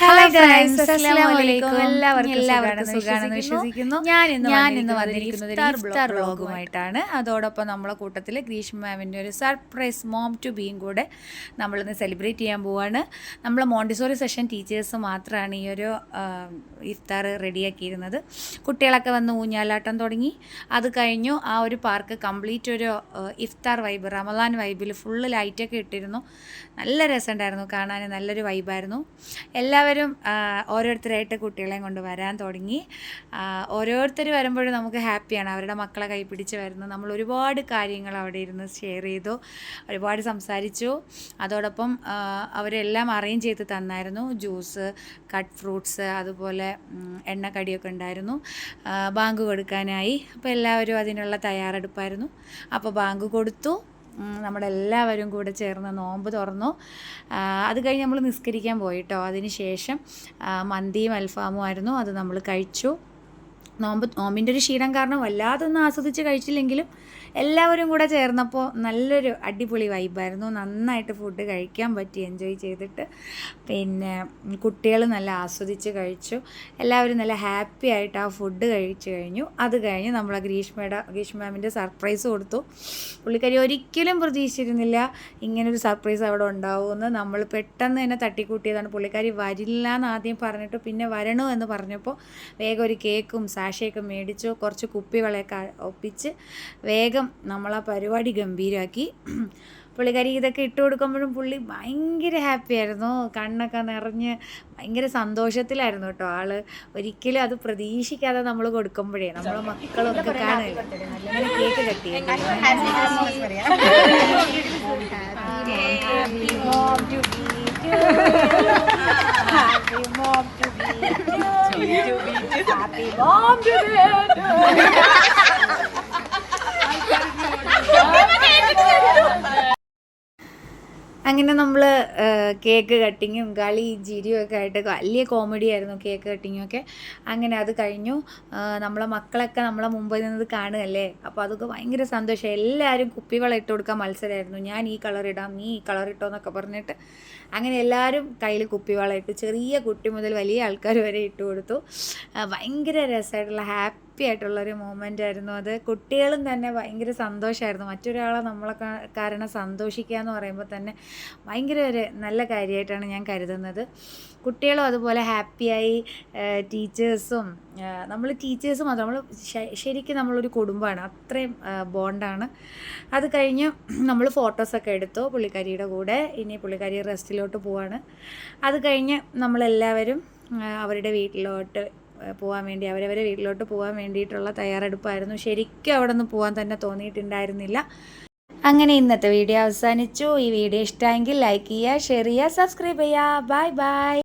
Hello guys അസ്സലാമു അലൈക്കും. എല്ലാവർക്കും എല്ലാവർക്കും സുഖാണെന്ന് വിശ്വസിക്കുന്നു. ഞാൻ ഇന്ന് ഞാൻ ഇന്ന് വന്നിരിക്കുന്നത് ഇഫ്താർ വ്ളോഗുമായിട്ടാണ് അതോടൊപ്പം നമ്മളെ കൂട്ടത്തിൽ ഗ്രീഷ്മ മാമിന്റെ ഒരു സർപ്രൈസ് മോം ടു ബീയും കൂടെ നമ്മളിന്ന് സെലിബ്രേറ്റ് ചെയ്യാൻ പോവാണ്. നമ്മളെ മോണ്ടിസോറി സെഷൻ ടീച്ചേഴ്സ് മാത്രമാണ് ഈ ഒരു ഇഫ്താർ റെഡിയാക്കിയിരുന്നത്. കുട്ടികളൊക്കെ വന്ന് ഊഞ്ഞാലാട്ടം തുടങ്ങി. അത് കഴിഞ്ഞു ആ ഒരു പാർക്ക് കംപ്ലീറ്റ് ഒരു ഇഫ്താർ വൈബ് റമദാൻ വൈബിൽ ഫുള്ള് ലൈറ്റൊക്കെ ഇട്ടിരുന്നു. നല്ല രസമുണ്ടായിരുന്നു കാണാൻ നല്ലൊരു വൈബായിരുന്നു. എല്ലാവരും ഓരോരുത്തരായിട്ട് കുട്ടികളെയും കൊണ്ട് വരാൻ തുടങ്ങി. ഓരോരുത്തർ വരുമ്പോഴും നമുക്ക് ഹാപ്പിയാണ്. അവരുടെ മക്കളെ കൈ പിടിച്ച് വരുന്നു. നമ്മൾ ഒരുപാട് കാര്യങ്ങൾ അവിടെ ഇരുന്ന് ഷെയർ ചെയ്തു. ഒരുപാട് സംസാരിച്ചു. അതോടൊപ്പം അവരെല്ലാം അറേഞ്ച് ചെയ്ത് തന്നായിരുന്നു. ജ്യൂസ് കട്ട് ഫ്രൂട്ട്സ് അതുപോലെ എണ്ണ എണ്ണക്കടിയൊക്കെ ഉണ്ടായിരുന്നു. ബാങ്ക് കൊടുക്കാനായി. അപ്പോൾ എല്ലാവരും അതിനുള്ള തയ്യാറെടുപ്പായിരുന്നു. അപ്പോൾ ബാങ്ക് കൊടുത്തു. നമ്മളെല്ലാവരും കൂടെ ചേർന്ന് നോമ്പ് തുറന്നു. അത് കഴിഞ്ഞ് നമ്മൾ നിസ്കരിക്കാൻ പോയിട്ടോ അതിന് ശേഷം മന്തിയും അൽഫാമും ആയിരുന്നു. അത് നമ്മൾ കഴിച്ചു. നോമ്പ് നോമ്പിന്റെ ഒരു ക്ഷീണം കാരണം വല്ലാതൊന്നും ആസ്വദിച്ച് കഴിച്ചില്ലെങ്കിലും എല്ലാവരും കൂടെ ചേർന്നപ്പോൾ നല്ലൊരു അടിപൊളി വൈബായിരുന്നു നന്നായിട്ട് ഫുഡ് കഴിക്കാൻ പറ്റി എൻജോയ് ചെയ്തിട്ട്. പിന്നെ കുട്ടികൾ നല്ല ആസ്വദിച്ച് കഴിച്ചു. എല്ലാവരും നല്ല ഹാപ്പി ആയിട്ട് ആ ഫുഡ് കഴിച്ചു കഴിഞ്ഞു. അത് കഴിഞ്ഞ് നമ്മൾ ഗ്രീഷ്മയുടെ ഗ്രീഷ്മ മാമിന്റെ സർപ്രൈസ് കൊടുത്തു. പുള്ളിക്കാരി ഒരിക്കലും പ്രതീക്ഷിച്ചിരുന്നില്ല ഇങ്ങനൊരു സർപ്രൈസ് അവിടെ ഉണ്ടാവുമെന്ന്. നമ്മൾ പെട്ടെന്ന് തന്നെ തട്ടിക്കൂട്ടിയതാണ്. പുള്ളിക്കാരി വരില്ല എന്ന് ആദ്യം പറഞ്ഞിട്ട് പിന്നെ വരണോ എന്ന് പറഞ്ഞപ്പോൾ വേഗം ഒരു കേക്കും സാഷയൊക്കെ മേടിച്ചോ കുറച്ച് കുപ്പിവളയൊക്കെ ഒപ്പിച്ച് വേഗം നമ്മൾ ആ പരിപാടി ഗംഭീരമാക്കി പുള്ളിക്കാരി ഇതൊക്കെ ഇട്ട് കൊടുക്കുമ്പോഴും പുള്ളി ഭയങ്കര ഹാപ്പി ആയിരുന്നു. കണ്ണൊക്കെ നിറഞ്ഞ് ഭയങ്കര സന്തോഷത്തിലായിരുന്നു കേട്ടോ ആൾ. ഒരിക്കലും അത് പ്രതീക്ഷിക്കാതെ നമ്മൾ കൊടുക്കുമ്പോഴേ നമ്മളെ മക്കളൊക്കെ അങ്ങനെ കേക്ക് കട്ടി. do, we do. Happy mom did it. അങ്ങനെ നമ്മൾ കേക്ക് കട്ടിങ്ങും കളി ചിരിയും ഒക്കെ ആയിട്ട് വലിയ കോമഡി ആയിരുന്നു കേക്ക് കട്ടിങ്ങും ഒക്കെ. അങ്ങനെ അത് കഴിഞ്ഞു. നമ്മളെ മക്കളൊക്കെ നമ്മളെ മുമ്പിൽ നിന്ന് കാണുകയല്ലേ? അപ്പോൾ അതൊക്കെ ഭയങ്കര സന്തോഷം. എല്ലാവരും കുപ്പിവെള്ളം ഇട്ട് കൊടുക്കാൻ മത്സരമായിരുന്നു ഞാൻ ഈ കളർ ഇടാം നീ ഈ കളർ ഇട്ടോ എന്നൊക്കെ പറഞ്ഞിട്ട് അങ്ങനെ എല്ലാവരും കയ്യിൽ കുപ്പിവെള്ളം ഇട്ട് ചെറിയ കുട്ടി മുതൽ വലിയ ആൾക്കാർ വരെ ഇട്ട് കൊടുത്തു. ഭയങ്കര രസമായിട്ടുള്ള ഹാപ്പി ആയിട്ടുള്ളൊരു മൊമെന്റ് ആയിരുന്നു അത്. കുട്ടികളും തന്നെ ഭയങ്കര സന്തോഷമായിരുന്നു മറ്റൊരാളെ നമ്മളെ കാരണം സന്തോഷിക്കുക എന്ന് പറയുമ്പോൾ തന്നെ ഭയങ്കര ഒരു നല്ല കാര്യമായിട്ടാണ് ഞാൻ കരുതുന്നത്. കുട്ടികളും അതുപോലെ ഹാപ്പിയായി ടീച്ചേഴ്സും നമ്മൾ ടീച്ചേഴ്സ് മാത്രം നമ്മൾ ശരിക്കും നമ്മളൊരു കുടുംബമാണ്. അത്രയും ബോണ്ടാണ്. അത് കഴിഞ്ഞ് നമ്മൾ ഫോട്ടോസൊക്കെ എടുത്തു. പുള്ളിക്കാരിയുടെ കൂടെ ഇനി പുള്ളിക്കാരി റെസ്റ്റിലോട്ട് പോവാണ്. അത് കഴിഞ്ഞ് നമ്മളെല്ലാവരും അവരുടെ വീട്ടിലോട്ട് പോകാൻ വേണ്ടി അവരവരെ വീട്ടിലോട്ട് പോകാൻ വേണ്ടിയിട്ടുള്ള തയ്യാറെടുപ്പായിരുന്നു. ശരിക്കും അവിടെ നിന്ന് പോകാൻ തന്നെ തോന്നിയിട്ടുണ്ടായിരുന്നില്ല. അങ്ങനെ ഇന്നത്തെ വീഡിയോ അവസാനിച്ചു. ഈ വീഡിയോ ഇഷ്ടമെങ്കിൽ ലൈക്ക് ചെയ്യുക ഷെയർ ചെയ്യുക സബ്സ്ക്രൈബ് ചെയ്യുക. Bye bye